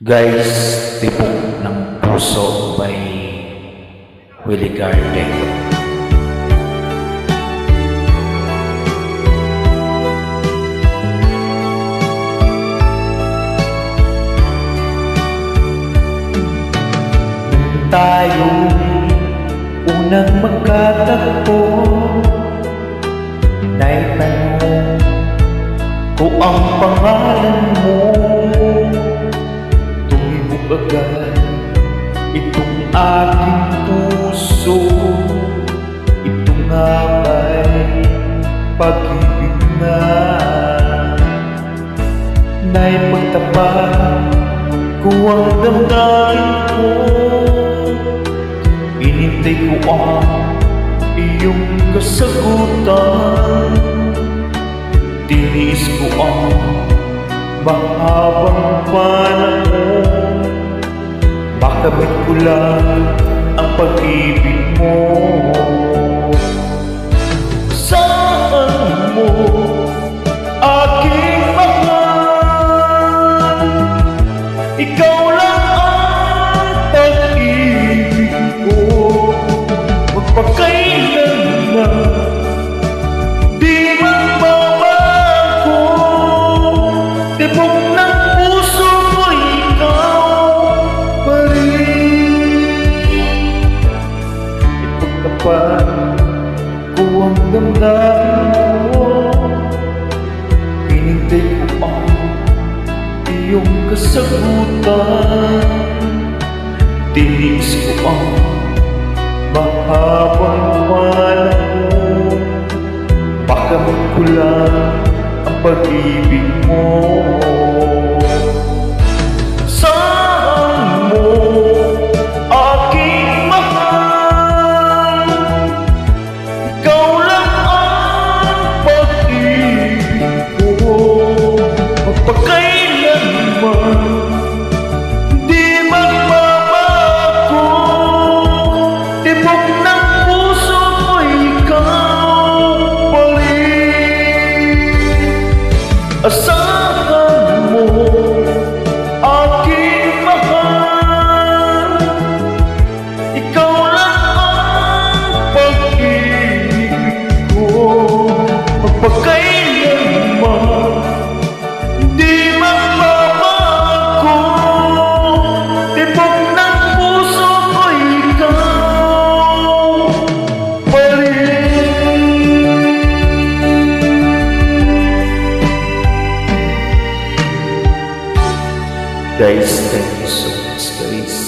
Guys, Tibok ng Puso by Willie Garden. Tayo unang magkatagpo Naitanong ko ang pangalan mo Naipagtapat ko ang damdamin ko. Inintay ko ang iyong kasagutan. Tiniis ko ang mahabang panahon Makamit ko lang ang pag-ibig mo ang damdamin mo Pinintay ko iyong kasagutan. Tiniis ko ang mahabang panahon Makamit ko lang ang pag-ibig mo days, so space.